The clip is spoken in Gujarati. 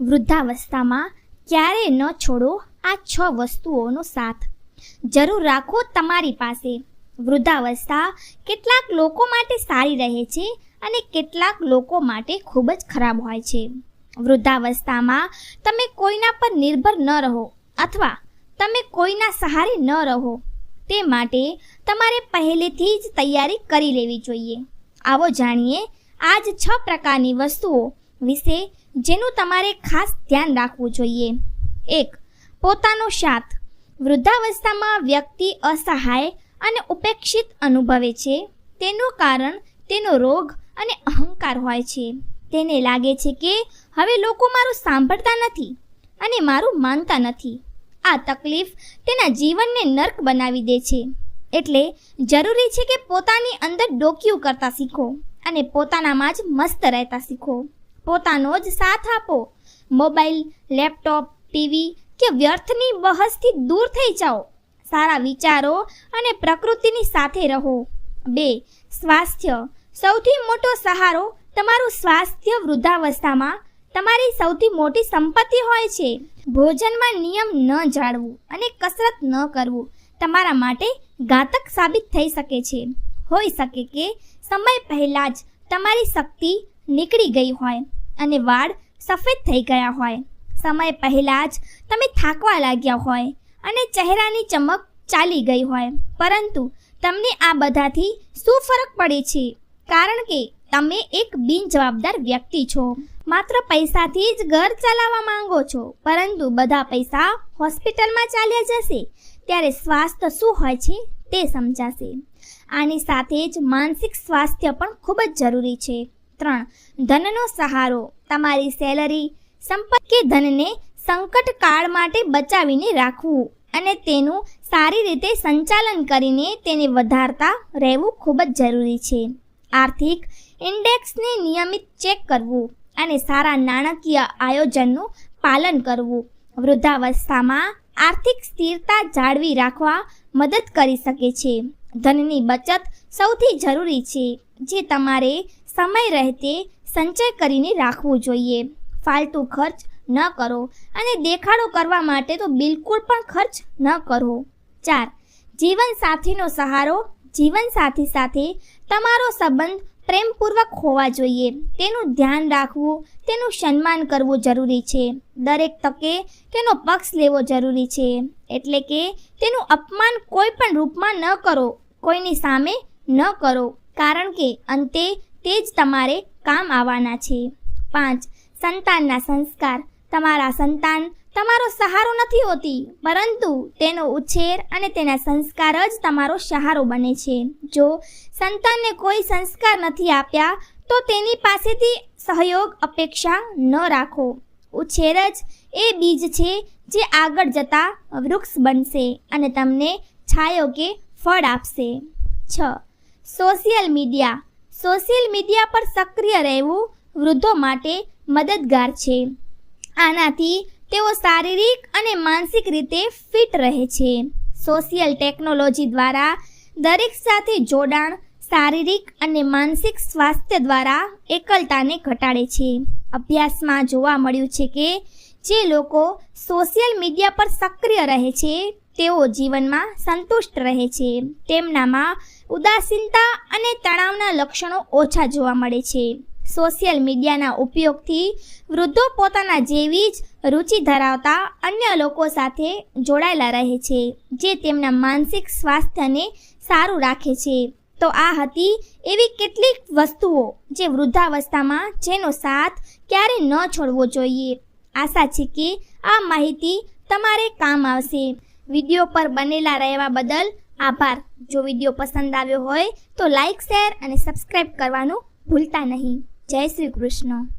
વૃદ્ધાવસ્થામાં ક્યારે ન છોડો આ છ વસ્તુઓનો સાથ. જરૂર રાખો તમારી પાસે. વૃદ્ધાવસ્થા કેટલાક લોકો માટે સારી રહે છે અને કેટલાક લોકો માટે ખૂબ જ ખરાબ હોય છે. વૃદ્ધાવસ્થામાં તમે કોઈના પર નિર્ભર ન રહો અથવા તમે કોઈના સહારે ન રહો. તે માટે તમારે પહેલેથી જ તૈયારી કરી લેવી જોઈએ. આવો જાણીએ આ જ છ પ્રકારની વસ્તુઓ વિશે જેનું તમારે ખાસ ધ્યાન રાખવું જોઈએ. એક, પોતાનો સાથ. વૃદ્ધાવસ્થામાં વ્યક્તિ અસહાય અને ઉપેક્ષિત અનુભવે છે. તેનું કારણ તેનો રોગ અને અહંકાર હોય છે. તેને લાગે છે કે હવે લોકો મારું સાંભળતા નથી અને મારું માનતા નથી. આ તકલીફ તેના જીવનને નર્ક બનાવી દે છે. એટલે જરૂરી છે કે પોતાની અંદર ડોક્યું કરતા શીખો અને પોતાનામાં જ મસ્ત રહેતા શીખો. પોતાનો જ સાથ આપો. મોબાઈલ, લેપટોપ, ટીવી કે વ્યર્થની બહસથી દૂર થઈ જાઓ. સારા વિચારો અને પ્રકૃતિની સાથે રહો. બે, સ્વાસ્થ્ય. સૌથી મોટો સહારો તમારું સ્વાસ્થ્ય વૃદ્ધાવસ્થામાં તમારી સૌથી મોટી સંપત્તિ હોય છે. ભોજનમાં નિયમ ન જાળવું અને કસરત ન કરવું તમારા માટે ઘાતક સાબિત થઈ શકે છે. હોઈ શકે કે સમય પહેલાં જ તમારી શક્તિ નીકળી ગઈ હોય અને વાળ સફેદ થઈ ગયા હોય. સમય પહેલાં જ તમે થાકવા લાગ્યા હોય અને ચહેરાની ચમક ચાલી ગઈ હોય. પરંતુ તમને આ બધાથી શું ફરક પડે છે? કારણ કે તમે એક બિનજવાબદાર વ્યક્તિ છો. માત્ર પૈસાથી જ ઘર ચલાવવા માંગો છો. પરંતુ બધા પૈસા હોસ્પિટલમાં ચાલ્યા જશે. ત્યારે સ્વાસ્થ્ય શું હોય છે તે સમજાશે. આની સાથે જ માનસિક સ્વાસ્થ્ય પણ ખૂબ જ જરૂરી છે. ત્રણ. ધનનો સહારો. તમારી સેલરી, સંપત્તિ કે ધનને સંકટ કાળ માટે બચાવીને રાખવું અને તેનું સારી રીતે સંચાલન કરીને તેને વધારતા રહેવું ખૂબ જ જરૂરી છે. આર્થિક ઇન્ડેક્સને નિયમિત ચેક કરવું અને સારા નાણાકીય આયોજનનું પાલન કરવું. વૃદ્ધાવસ્થામાં આર્થિક સ્થિરતા જાળવી રાખવા મદદ કરી શકે છે. ધનની બચત સૌથી જરૂરી છે. જે તમારે સમય રહેતે સંચય કરીને રાખવું જોઈએ. ફાલતુ ખર્ચ ન કરો અને દેખાડો કરવા માટે તો બિલકુલ પણ ખર્ચ ન કરો. ચાર જીવનસાથીનો સહારો. જીવનસાથી સાથે તમારો સંબંધ પ્રેમપૂર્વક હોવા જોઈએ. તેનું ધ્યાન રાખવું, તેનું સન્માન કરવું જરૂરી છે. દરેક તકે તેનો પક્ષ લેવો જરૂરી છે. એટલે કે તેનું અપમાન કોઈ પણ રૂપમાં ન કરો, કોઈની સામે ન કરો. કારણ કે અંતે તે જ તમારે કામ આવવાના છે. પાંચ, સંતાનના સંસ્કાર. તમારા સંતાન તમારો સહારો નથી હોતી, પરંતુ તેનો ઉછેર અને તેના સંસ્કાર જ તમારો સહારો બને છે. જો સંતાનને કોઈ સંસ્કાર નથી આપ્યા, તો તેની પાસેથી સહયોગ, અપેક્ષા ન રાખો. ઉછેર જ એ બીજ છે જે આગળ જતા વૃક્ષ બનશે અને તમને છાયો કે ફળ આપશે. છ, સોશિયલ મીડિયા. સોશિયલ મીડિયા પર સક્રિય રહેવું વૃદ્ધો માટે મદદગાર છે. આનાથી તેઓ શારીરિક અને માનસિક રીતે ફિટ રહે છે. સોશિયલ ટેકનોલોજી દ્વારા દરેક સાથે જોડાણ શારીરિક અને માનસિક સ્વાસ્થ્ય દ્વારા એકલતાને ઘટાડે છે. અભ્યાસમાં જોવા મળ્યું છે કે જે લોકો સોશિયલ મીડિયા પર સક્રિય રહે છે તેઓ જીવનમાં સંતુષ્ટ રહે છે. તેમનામાં ઉદાસીનતા અને તણાવના લક્ષણો ઓછા જોવા મળે છે. સોશિયલ મીડિયાના ઉપયોગથી વૃદ્ધો પોતાના જેવી જ રુચિ ધરાવતા અન્ય લોકો સાથે જોડાયેલા રહે છે, જે તેમના માનસિક સ્વાસ્થ્યને સારું રાખે છે. તો આ હતી એવી કેટલીક વસ્તુઓ જે વૃદ્ધાવસ્થામાં જેનો સાથ ક્યારે ન છોડવો જોઈએ. આશા છે કે આ માહિતી તમારે કામ આવશે. વીડિયો પર બનેલા રહેવા બદલ આભાર. જો વીડિયો પસંદ આવ્યો હોય તો લાઈક, શેર અને સબસ્ક્રાઈબ કરવાનું ભૂલતા નહીં. જય શ્રી કૃષ્ણ.